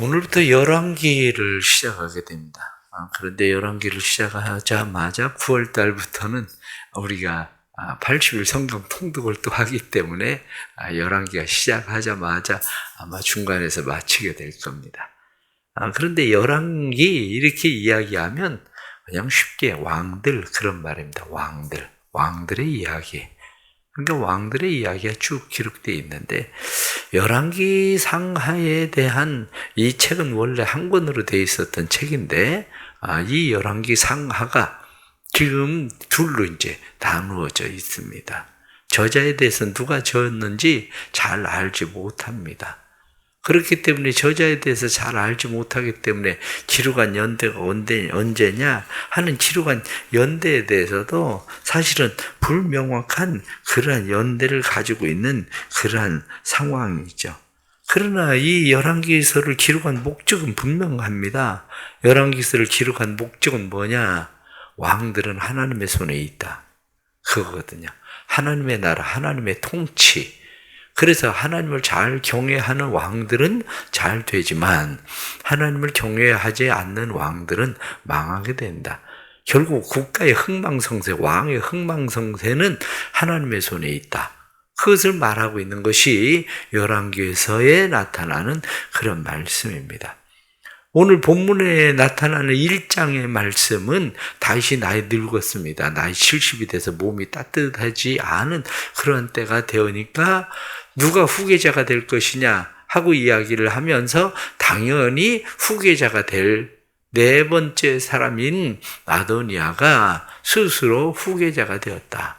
오늘부터 열왕기를 시작하게 됩니다. 아, 그런데 열왕기를 시작하자마자 9월 달부터는 우리가 80일 성경 통독을 또 하기 때문에 아, 열왕기가 시작하자마자 아마 중간에서 마치게 될 겁니다. 아, 그런데 열왕기 이렇게 이야기하면 그냥 쉽게 왕들 그런 말입니다. 왕들, 왕들의 이야기. 그러니까 왕들의 이야기가 쭉 기록되어 있는데 열왕기 상하에 대한 이 책은 원래 한 권으로 되어 있었던 책인데 아, 이 열왕기 상하가 지금 둘로 이제 나누어져 있습니다. 저자에 대해서 누가 지었는지 잘 알지 못합니다. 그렇기 때문에 저자에 대해서 잘 알지 못하기 때문에 기록한 연대가 언제, 언제냐 하는 기록한 연대에 대해서도 사실은 불명확한 그러한 연대를 가지고 있는 그러한 상황이죠. 그러나 이 열왕기서를 기록한 목적은 분명합니다. 열왕기서를 기록한 목적은 뭐냐? 왕들은 하나님의 손에 있다. 그거거든요. 하나님의 나라, 하나님의 통치, 그래서 하나님을 잘 경외하는 왕들은 잘 되지만 하나님을 경외하지 않는 왕들은 망하게 된다. 결국 국가의 흥망성쇠, 왕의 흥망성쇠는 하나님의 손에 있다. 그것을 말하고 있는 것이 열왕기에서에 나타나는 그런 말씀입니다. 오늘 본문에 나타나는 1장의 말씀은 다시 나이 늙었습니다. 나이 70이 돼서 몸이 따뜻하지 않은 그런 때가 되으니까 누가 후계자가 될 것이냐 하고 이야기를 하면서 당연히 후계자가 될 네 번째 사람인 아도니아가 스스로 후계자가 되었다.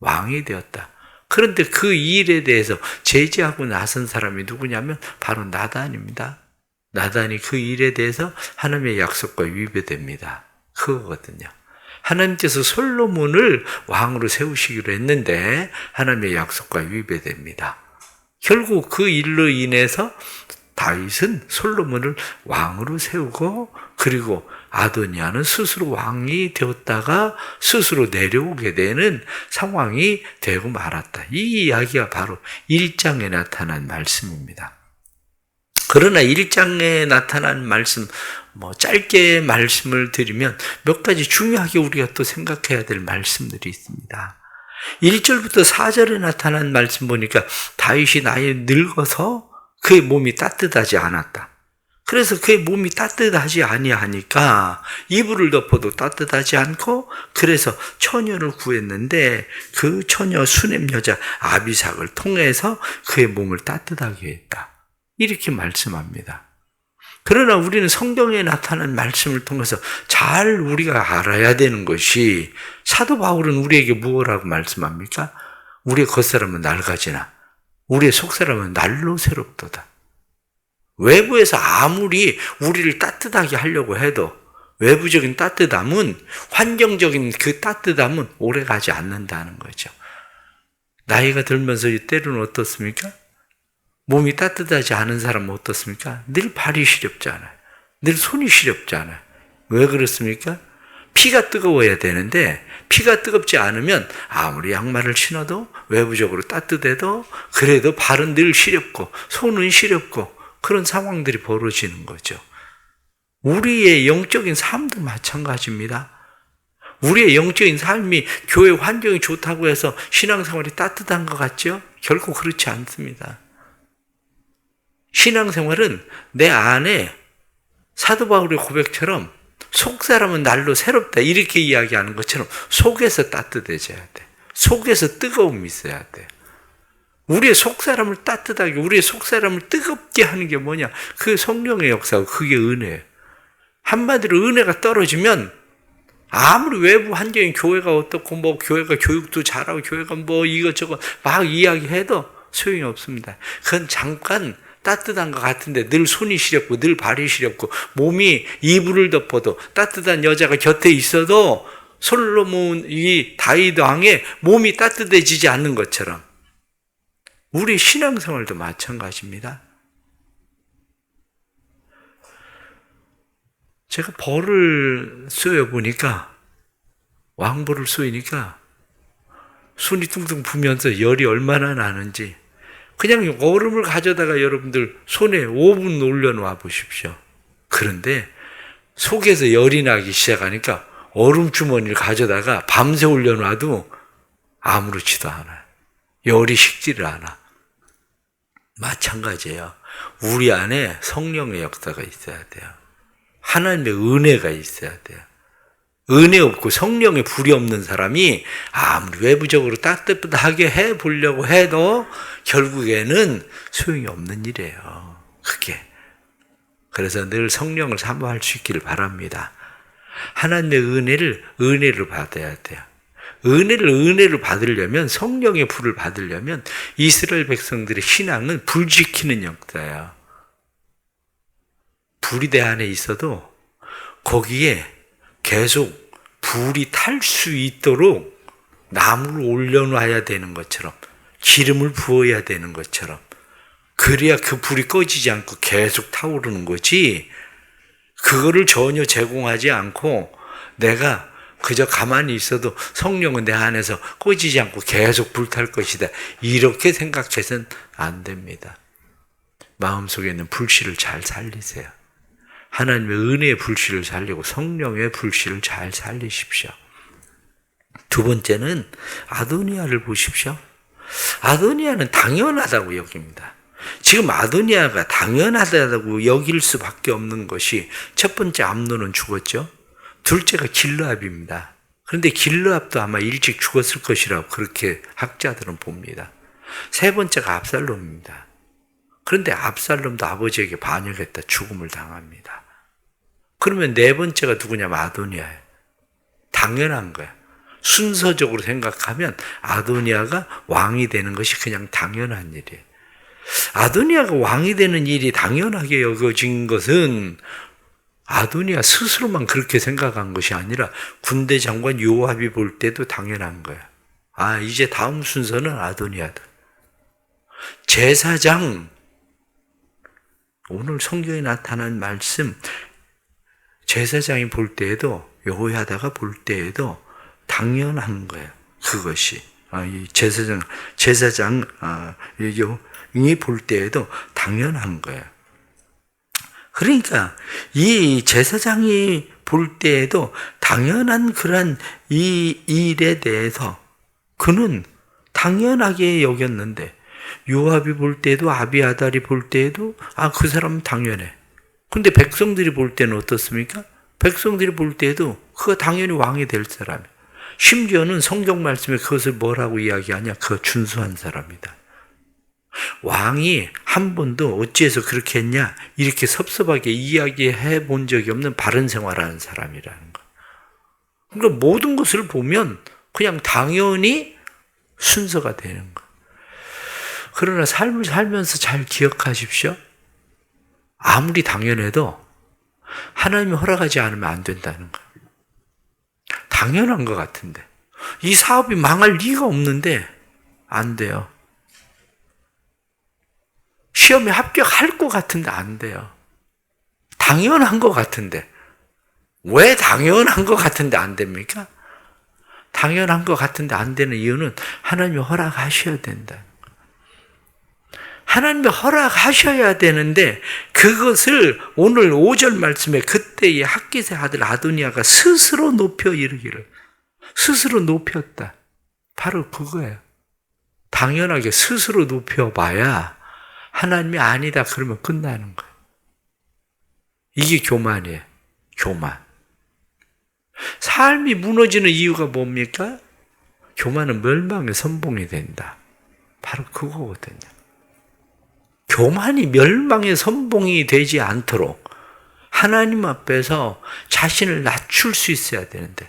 왕이 되었다. 그런데 그 일에 대해서 제지하고 나선 사람이 누구냐면 바로 나단입니다. 나단이 그 일에 대해서 하나님의 약속과 위배됩니다. 그거거든요. 하나님께서 솔로몬을 왕으로 세우시기로 했는데 하나님의 약속과 위배됩니다. 결국 그 일로 인해서 다윗은 솔로몬을 왕으로 세우고 그리고 아도니아는 스스로 왕이 되었다가 스스로 내려오게 되는 상황이 되고 말았다. 이 이야기가 바로 1장에 나타난 말씀입니다. 그러나 1장에 나타난 말씀, 뭐 짧게 말씀을 드리면 몇 가지 중요하게 우리가 또 생각해야 될 말씀들이 있습니다. 1절부터 4절에 나타난 말씀 보니까 다윗이 나이 늙어서 그의 몸이 따뜻하지 않았다. 그래서 그의 몸이 따뜻하지 아니하니까 이불을 덮어도 따뜻하지 않고 그래서 처녀를 구했는데 그 처녀 수냄 여자 아비삭을 통해서 그의 몸을 따뜻하게 했다. 이렇게 말씀합니다. 그러나 우리는 성경에 나타난 말씀을 통해서 잘 우리가 알아야 되는 것이 사도 바울은 우리에게 무엇라고 말씀합니까? 우리의 겉사람은 낡아지나 우리의 속사람은 날로 새롭도다. 외부에서 아무리 우리를 따뜻하게 하려고 해도 외부적인 따뜻함은 환경적인 그 따뜻함은 오래 가지 않는다는 거죠. 나이가 들면서 때로는 어떻습니까? 몸이 따뜻하지 않은 사람은 어떻습니까? 늘 발이 시렵잖아요. 늘 손이 시렵잖아요. 왜 그렇습니까? 피가 뜨거워야 되는데 피가 뜨겁지 않으면 아무리 양말을 신어도 외부적으로 따뜻해도 그래도 발은 늘 시렵고 손은 시렵고 그런 상황들이 벌어지는 거죠. 우리의 영적인 삶도 마찬가지입니다. 우리의 영적인 삶이 교회 환경이 좋다고 해서 신앙생활이 따뜻한 것 같죠? 결코 그렇지 않습니다. 신앙생활은 내 안에 사도 바울의 고백처럼 속 사람은 날로 새롭다 이렇게 이야기하는 것처럼 속에서 따뜻해져야 돼. 속에서 뜨거움이 있어야 돼. 우리의 속 사람을 따뜻하게, 우리의 속 사람을 뜨겁게 하는 게 뭐냐? 그 성령의 역사고 그게 은혜예요. 한마디로 은혜가 떨어지면 아무리 외부 환경인 교회가 어떻고 뭐 교회가 교육도 잘하고 교회가 뭐 이것저것 막 이야기해도 소용이 없습니다. 그건 잠깐 따뜻한 것 같은데 늘 손이 시렵고 늘 발이 시렵고 몸이 이불을 덮어도 따뜻한 여자가 곁에 있어도 솔로몬 이 다윗 왕의 몸이 따뜻해지지 않는 것처럼 우리 신앙생활도 마찬가지입니다. 제가 벌을 쏘여 보니까 왕벌을 쏘이니까 손이 퉁퉁 부면서 열이 얼마나 나는지 그냥 얼음을 가져다가 여러분들 손에 5분 올려놓아 보십시오. 그런데 속에서 열이 나기 시작하니까 얼음 주머니를 가져다가 밤새 올려놔도 아무렇지도 않아요. 열이 식지를 않아. 마찬가지예요. 우리 안에 성령의 역사가 있어야 돼요. 하나님의 은혜가 있어야 돼요. 은혜 없고 성령의 불이 없는 사람이 아무리 외부적으로 따뜻하게 해 보려고 해도 결국에는 소용이 없는 일이에요. 그게. 그래서 늘 성령을 사모할 수 있기를 바랍니다. 하나님의 은혜를 은혜로 받아야 돼요. 은혜를 은혜로 받으려면 성령의 불을 받으려면 이스라엘 백성들의 신앙은 불 지키는 역사예요. 불이 내 안에 있어도 거기에 계속 불이 탈 수 있도록 나무를 올려놔야 되는 것처럼 기름을 부어야 되는 것처럼 그래야 그 불이 꺼지지 않고 계속 타오르는 거지 그거를 전혀 제공하지 않고 내가 그저 가만히 있어도 성령은 내 안에서 꺼지지 않고 계속 불탈 것이다. 이렇게 생각해서는 안 됩니다. 마음속에 있는 불씨를 잘 살리세요. 하나님의 은혜의 불씨를 살리고 성령의 불씨를 잘 살리십시오. 두 번째는 아도니아를 보십시오. 아도니아는 당연하다고 여깁니다. 지금 아도니아가 당연하다고 여길 수밖에 없는 것이 첫 번째 암노는 죽었죠. 둘째가 길르압입니다. 그런데 길르압도 아마 일찍 죽었을 것이라고 그렇게 학자들은 봅니다. 세 번째가 압살롬입니다. 그런데 압살롬도 아버지에게 반역했다 죽음을 당합니다. 그러면 네 번째가 누구냐면 아도니아예요. 당연한 거야. 순서적으로 생각하면 아도니아가 왕이 되는 것이 그냥 당연한 일이에요. 아도니아가 왕이 되는 일이 당연하게 여겨진 것은 아도니아 스스로만 그렇게 생각한 것이 아니라 군대 장관 요압이 볼 때도 당연한 거야. 아, 이제 다음 순서는 아도니아다. 제사장, 오늘 성경에 나타난 말씀, 제사장이 볼 때에도, 여호야다가 볼 때에도 당연한 거야. 그것이. 아, 이 제사장, 제사장, 아, 이볼 때에도 당연한 거야. 그러니까 이 제사장이 볼 때에도 당연한 그런 이 일에 대해서 그는 당연하게 여겼는데 요압이 볼 때도 아비아달이 볼 때에도 아 그 사람은 당연해. 근데 백성들이 볼 때는 어떻습니까? 백성들이 볼 때에도 그가 당연히 왕이 될 사람. 심지어는 성경 말씀에 그것을 뭐라고 이야기하냐? 그가 준수한 사람이다. 왕이 한 번도 어찌해서 그렇게 했냐 이렇게 섭섭하게 이야기해 본 적이 없는 바른 생활하는 사람이라는 거. 그러니까 모든 것을 보면 그냥 당연히 순서가 되는 거. 그러나 삶을 살면서 잘 기억하십시오. 아무리 당연해도 하나님이 허락하지 않으면 안 된다는 거. 당연한 것 같은데 이 사업이 망할 리가 없는데 안 돼요. 시험에 합격할 것 같은데 안 돼요. 당연한 것 같은데. 왜 당연한 것 같은데 안 됩니까? 당연한 것 같은데 안 되는 이유는 하나님이 허락하셔야 된다. 하나님이 허락하셔야 되는데 그것을 오늘 5절 말씀에 그때의 학기세 아들 아도니아가 스스로 높여 이르기를 스스로 높였다. 바로 그거예요. 당연하게 스스로 높여봐야 하나님이 아니다 그러면 끝나는 거예요. 이게 교만이에요. 교만. 삶이 무너지는 이유가 뭡니까? 교만은 멸망의 선봉이 된다. 바로 그거거든요. 교만이 멸망의 선봉이 되지 않도록 하나님 앞에서 자신을 낮출 수 있어야 되는데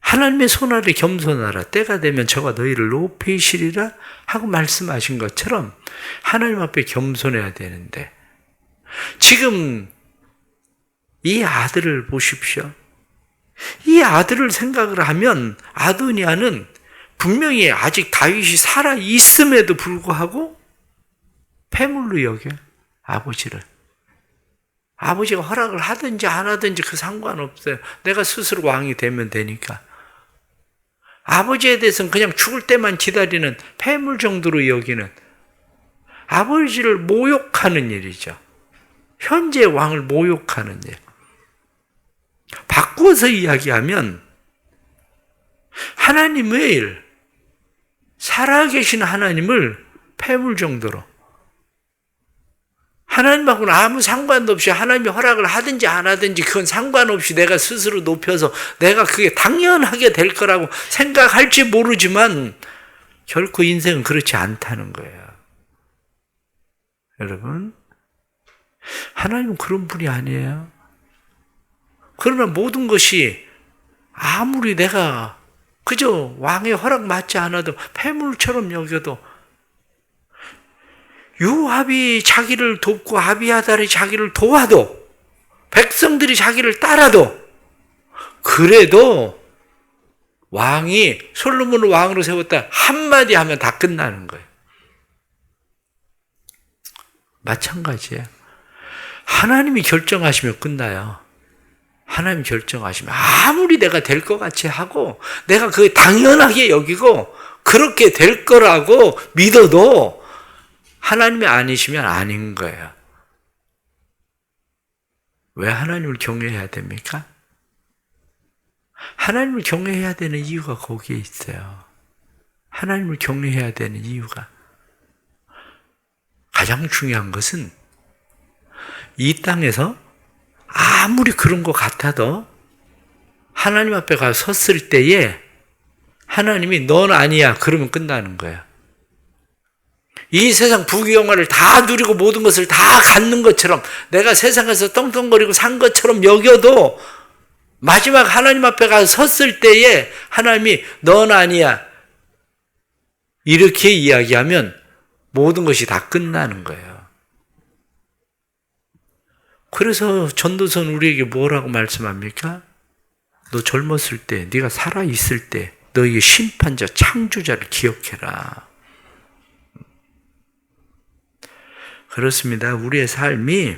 하나님의 손 아래 겸손하라. 때가 되면 저가 너희를 높이시리라 하고 말씀하신 것처럼 하나님 앞에 겸손해야 되는데 지금 이 아들을 보십시오. 이 아들을 생각을 하면 아도니아는 분명히 아직 다윗이 살아 있음에도 불구하고 패물로 여겨 아버지를. 아버지가 허락을 하든지 안 하든지 그 상관없어요. 내가 스스로 왕이 되면 되니까. 아버지에 대해서는 그냥 죽을 때만 기다리는 폐물 정도로 여기는 아버지를 모욕하는 일이죠. 현재 왕을 모욕하는 일. 바꾸어서 이야기하면 하나님의 살아계신 하나님을 패물 정도로 하나님하고는 아무 상관도 없이 하나님이 허락을 하든지 안 하든지 그건 상관없이 내가 스스로 높여서 내가 그게 당연하게 될 거라고 생각할지 모르지만 결코 인생은 그렇지 않다는 거예요. 여러분, 하나님은 그런 분이 아니에요. 그러나 모든 것이 아무리 내가 그저 왕의 허락 맞지 않아도 폐물처럼 여겨도 요압이 자기를 돕고 아비아달이 자기를 도와도 백성들이 자기를 따라도 그래도 왕이 솔로몬을 왕으로 세웠다 한마디 하면 다 끝나는 거예요. 마찬가지예요. 하나님이 결정하시면 끝나요. 하나님 결정하시면 아무리 내가 될 것 같이 하고 내가 그게 당연하게 여기고 그렇게 될 거라고 믿어도 하나님이 아니시면 아닌 거예요. 왜 하나님을 경외해야 됩니까? 하나님을 경외해야 되는 이유가 거기에 있어요. 하나님을 경외해야 되는 이유가 가장 중요한 것은 이 땅에서 아무리 그런 것 같아도 하나님 앞에 가서 섰을 때에 하나님이 넌 아니야 그러면 끝나는 거야. 이 세상 부귀영화를 다 누리고 모든 것을 다 갖는 것처럼 내가 세상에서 떵떵거리고 산 것처럼 여겨도 마지막 하나님 앞에 가서 섰을 때에 하나님이 넌 아니야 이렇게 이야기하면 모든 것이 다 끝나는 거예요. 그래서 전도선 우리에게 뭐라고 말씀합니까? 너 젊었을 때, 네가 살아 있을 때 너희의 심판자, 창조자를 기억해라. 그렇습니다. 우리의 삶이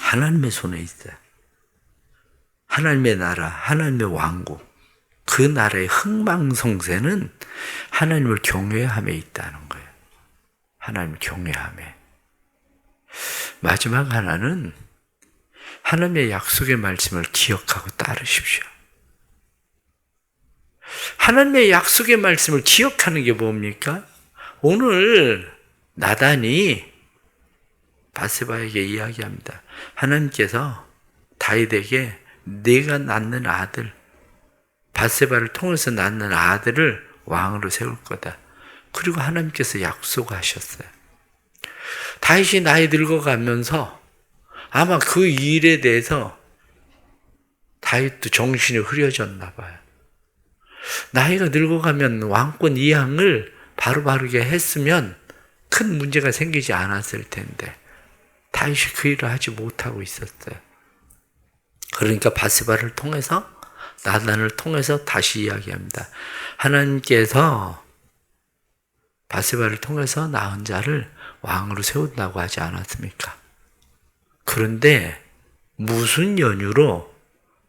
하나님의 손에 있어요. 하나님의 나라, 하나님의 왕국, 그 나라의 흥망성쇠는 하나님을 경외함에 있다는 거예요. 하나님을 경외함에. 마지막 하나는 하나님의 약속의 말씀을 기억하고 따르십시오. 하나님의 약속의 말씀을 기억하는 게 뭡니까? 오늘 나단이 바세바에게 이야기합니다. 하나님께서 다윗에게 네가 낳는 아들 바세바를 통해서 낳는 아들을 왕으로 세울 거다. 그리고 하나님께서 약속하셨어요. 다윗이 나이 늙어가면서 아마 그 일에 대해서 다윗도 정신이 흐려졌나 봐요. 나이가 늙어가면 왕권 이양을 바로바르게 했으면 큰 문제가 생기지 않았을 텐데 다윗이 그 일을 하지 못하고 있었어요. 그러니까 바스바를 통해서 나단을 통해서 다시 이야기합니다. 하나님께서 바스바를 통해서 낳은 자를 왕으로 세운다고 하지 않았습니까? 그런데 무슨 연유로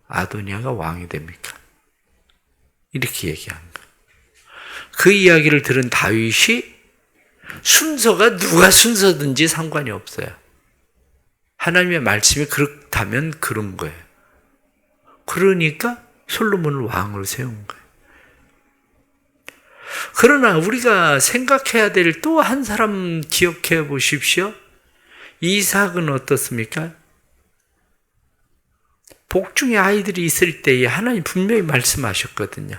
아도니아가 왕이 됩니까? 이렇게 얘기한 거예요. 그 이야기를 들은 다윗이 순서가 누가 순서든지 상관이 없어요. 하나님의 말씀이 그렇다면 그런 거예요. 그러니까 솔로몬을 왕으로 세운 거예요. 그러나 우리가 생각해야 될 또 한 사람 기억해 보십시오. 이삭은 어떻습니까? 복중의 아이들이 있을 때에 하나님 분명히 말씀하셨거든요.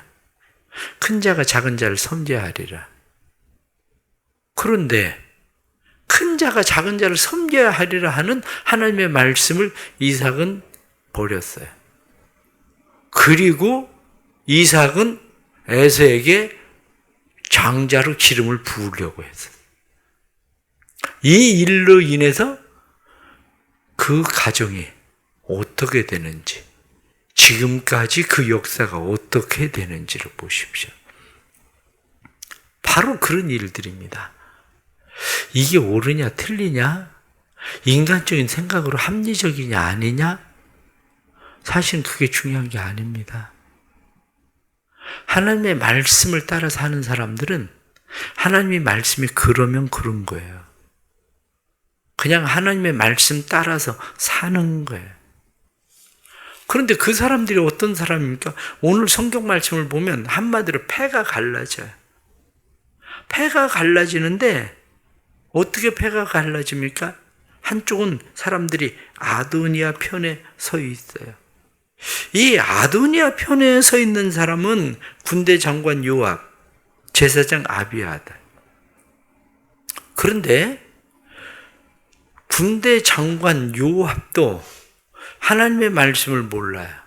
큰 자가 작은 자를 섬겨하리라. 그런데 큰 자가 작은 자를 섬겨야 하리라 하는 하나님의 말씀을 이삭은 버렸어요. 그리고 이삭은 에서에게 장자로 기름을 부으려고 했어요. 이 일로 인해서 그 가정이 어떻게 되는지, 지금까지 그 역사가 어떻게 되는지를 보십시오. 바로 그런 일들입니다. 이게 옳으냐, 틀리냐? 인간적인 생각으로 합리적이냐, 아니냐? 사실 그게 중요한 게 아닙니다. 하나님의 말씀을 따라 사는 사람들은 하나님의 말씀이 그러면 그런 거예요. 그냥 하나님의 말씀 따라서 사는 거예요. 그런데 그 사람들이 어떤 사람입니까? 오늘 성경 말씀을 보면 한마디로 패가 갈라져요. 패가 갈라지는데 어떻게 패가 갈라집니까? 한쪽은 사람들이 아도니아 편에 서 있어요. 이 아도니아 편에 서 있는 사람은 군대 장관 요압, 제사장 아비아다. 그런데 군대 장관 요압도 하나님의 말씀을 몰라요.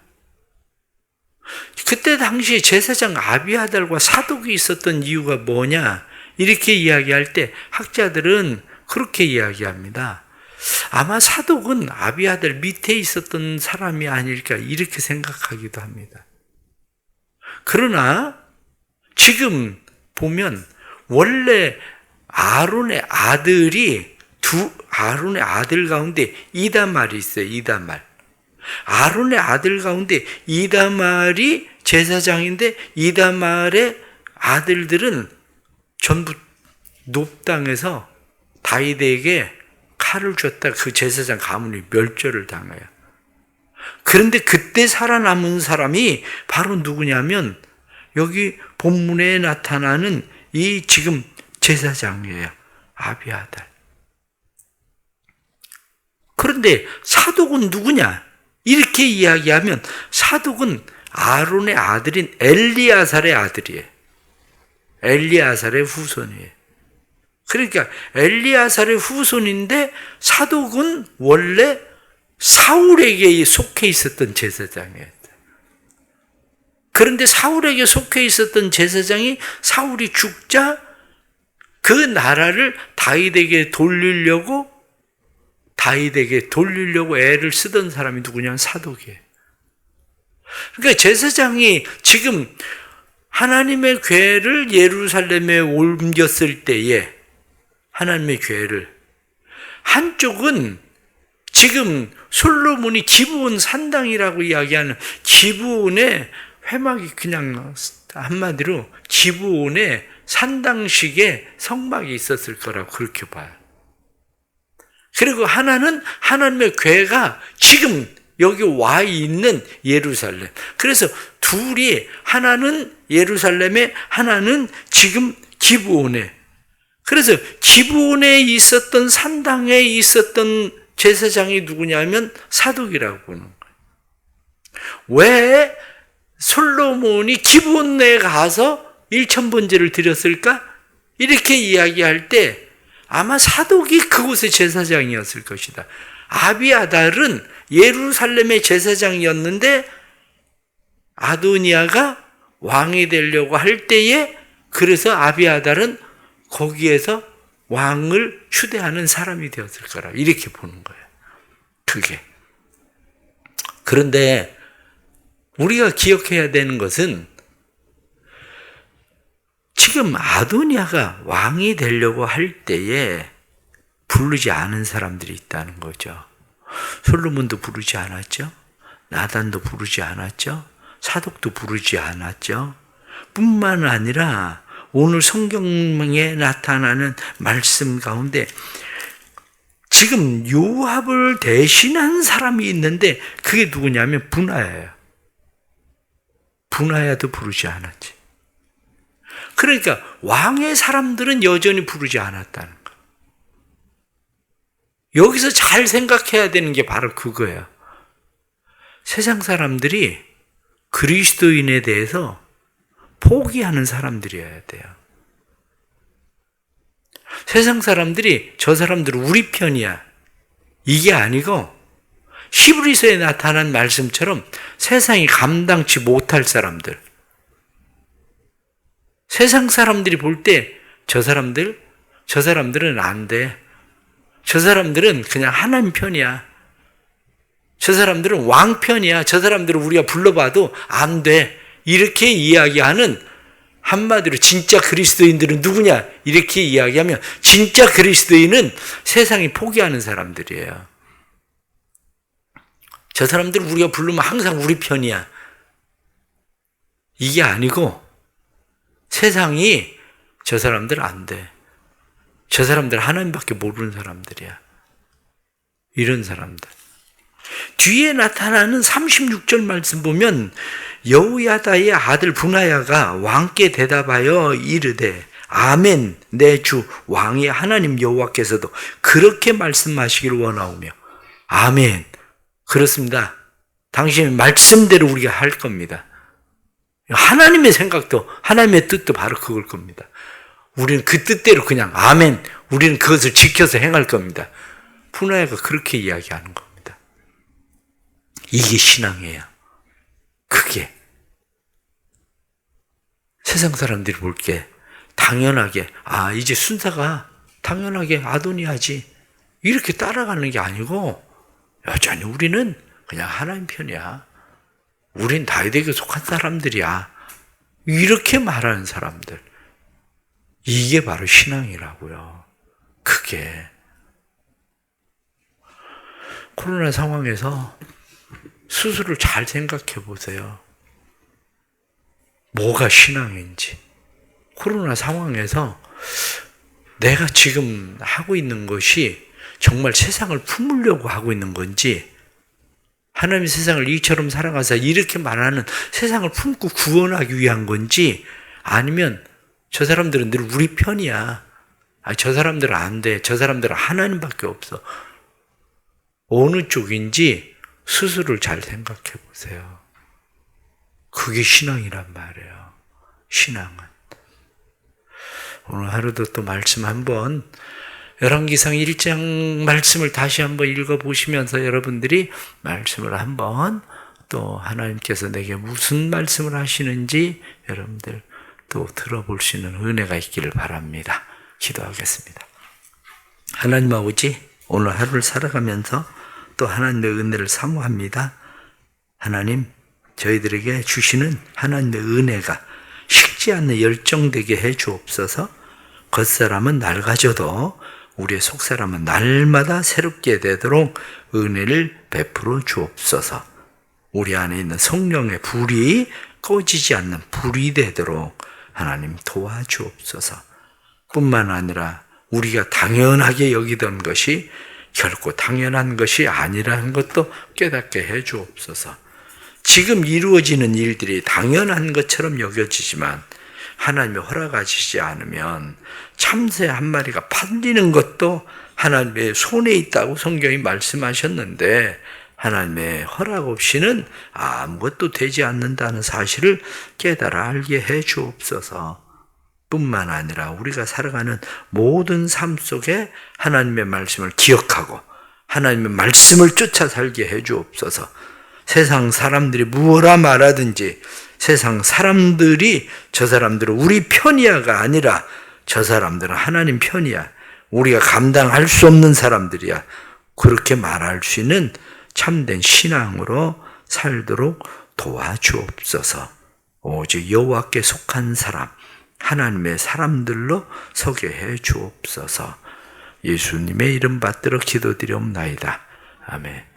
그때 당시 제사장 아비아달과 사독이 있었던 이유가 뭐냐? 이렇게 이야기할 때 학자들은 그렇게 이야기합니다. 아마 사독은 아비아들 밑에 있었던 사람이 아닐까 이렇게 생각하기도 합니다. 그러나 지금 보면 원래 아론의 아들이 두 아론의 아들 가운데 이다말이 있어요. 이다말. 아론의 아들 가운데 이다말이 제사장인데 이다말의 아들들은 전부 높당에서 다윗에게 칼을 줬다 그 제사장 가문이 멸절을 당해요. 그런데 그때 살아남은 사람이 바로 누구냐면 여기 본문에 나타나는 이 지금 제사장이에요. 아비아달. 그런데 사독은 누구냐? 이렇게 이야기하면 사독은 아론의 아들인 엘리아살의 아들이에요. 엘리아살의 후손이에요. 그러니까 엘리아살의 후손인데 사독은 원래 사울에게 속해 있었던 제사장이었다. 그런데 사울에게 속해 있었던 제사장이 사울이 죽자 그 나라를 다윗에게 돌리려고 다윗에게 돌리려고 애를 쓰던 사람이 누구냐 사독이에요. 그러니까 제사장이 지금 하나님의 괴를 예루살렘에 옮겼을 때에 하나님의 교회를 한쪽은 지금 솔로몬이 기브온 산당이라고 이야기하는 기브온의 회막이 그냥 한마디로 기브온의 산당식의 성막이 있었을 거라고 그렇게 봐요. 그리고 하나는 하나님의 괴가 지금 여기 와 있는 예루살렘. 그래서 둘이 하나는 예루살렘에 하나는 지금 기브온에 그래서 기본에 있었던 산당에 있었던 제사장이 누구냐면 사독이라고 보는 거예요. 왜 솔로몬이 기본에 가서 일천번제를 드렸을까? 이렇게 이야기할 때 아마 사독이 그곳의 제사장이었을 것이다. 아비아달은 예루살렘의 제사장이었는데 아도니아가 왕이 되려고 할 때에 그래서 아비아달은 거기에서 왕을 추대하는 사람이 되었을 거라 이렇게 보는 거예요. 그게. 그런데 우리가 기억해야 되는 것은 지금 아도니아가 왕이 되려고 할 때에 부르지 않은 사람들이 있다는 거죠. 솔로몬도 부르지 않았죠. 나단도 부르지 않았죠. 사독도 부르지 않았죠. 뿐만 아니라 오늘 성경에 나타나는 말씀 가운데 지금 요압을 대신한 사람이 있는데 그게 누구냐면 분하야예요. 분하야도 부르지 않았지. 그러니까 왕의 사람들은 여전히 부르지 않았다는 거. 여기서 잘 생각해야 되는 게 바로 그거예요. 세상 사람들이 그리스도인에 대해서 포기하는 사람들이어야 돼요. 세상 사람들이 저 사람들은 우리 편이야. 이게 아니고 히브리서에 나타난 말씀처럼 세상이 감당치 못할 사람들. 세상 사람들이 볼 때 저 사람들, 저 사람들은 안 돼. 저 사람들은 그냥 하나님 편이야. 저 사람들은 왕 편이야. 저 사람들은 우리가 불러봐도 안 돼. 이렇게 이야기하는 한마디로 진짜 그리스도인들은 누구냐? 이렇게 이야기하면 진짜 그리스도인은 세상이 포기하는 사람들이에요. 저 사람들 우리가 부르면 항상 우리 편이야. 이게 아니고 세상이 저 사람들 안 돼. 저 사람들 하나님밖에 모르는 사람들이야. 이런 사람들. 뒤에 나타나는 36절 말씀 보면 여우야다의 아들 분하야가 왕께 대답하여 이르되 아멘 내 주 왕의 하나님 여호와께서도 그렇게 말씀하시길 원하오며 아멘 그렇습니다. 당신의 말씀대로 우리가 할 겁니다. 하나님의 생각도 하나님의 뜻도 바로 그걸 겁니다. 우리는 그 뜻대로 그냥 아멘 우리는 그것을 지켜서 행할 겁니다. 분하야가 그렇게 이야기하는 겁니다. 이게 신앙이에요. 그게 세상 사람들이 볼 게 당연하게 아 이제 순사가 당연하게 아도니하지 이렇게 따라가는 게 아니고 여전히 우리는 그냥 하나님 편이야. 우린 다윗에게 속한 사람들이야. 이렇게 말하는 사람들. 이게 바로 신앙이라고요. 그게 코로나 상황에서 스스로를 잘 생각해 보세요. 뭐가 신앙인지. 코로나 상황에서 내가 지금 하고 있는 것이 정말 세상을 품으려고 하고 있는 건지, 하나님이 세상을 이처럼 살아가서 이렇게 말하는 세상을 품고 구원하기 위한 건지, 아니면 저 사람들은 늘 우리 편이야. 아, 저 사람들은 안 돼. 저 사람들은 하나님밖에 없어. 어느 쪽인지 스스로를 잘 생각해 보세요. 그게 신앙이란 말이에요. 신앙은. 오늘 하루도 또 말씀 한번 열왕기상 1장 말씀을 다시 한번 읽어 보시면서 여러분들이 말씀을 한번 또 하나님께서 내게 무슨 말씀을 하시는지 여러분들 또 들어볼 수 있는 은혜가 있기를 바랍니다. 기도하겠습니다. 하나님 아버지, 오늘 하루를 살아가면서 또 하나님의 은혜를 사모합니다. 하나님, 저희들에게 주시는 하나님의 은혜가 식지 않는 열정되게 해 주옵소서. 겉사람은 낡아져도 우리의 속사람은 날마다 새롭게 되도록 은혜를 베풀어 주옵소서. 우리 안에 있는 성령의 불이 꺼지지 않는 불이 되도록 하나님 도와주옵소서. 뿐만 아니라 우리가 당연하게 여기던 것이 결코 당연한 것이 아니라는 것도 깨닫게 해 주옵소서. 지금 이루어지는 일들이 당연한 것처럼 여겨지지만 하나님이 허락하시지 않으면 참새 한 마리가 팔리는 것도 하나님의 손에 있다고 성경이 말씀하셨는데 하나님의 허락 없이는 아무것도 되지 않는다는 사실을 깨달아 알게 해 주옵소서. 뿐만 아니라 우리가 살아가는 모든 삶 속에 하나님의 말씀을 기억하고 하나님의 말씀을 쫓아 살게 해 주옵소서. 세상 사람들이 무엇라 말하든지 세상 사람들이 저 사람들은 우리 편이야가 아니라 저 사람들은 하나님 편이야. 우리가 감당할 수 없는 사람들이야. 그렇게 말할 수 있는 참된 신앙으로 살도록 도와주옵소서. 오직 여호와께 속한 사람, 하나님의 사람들로 서게 해 주옵소서. 예수님의 이름 받들어 기도드리옵나이다. 아멘.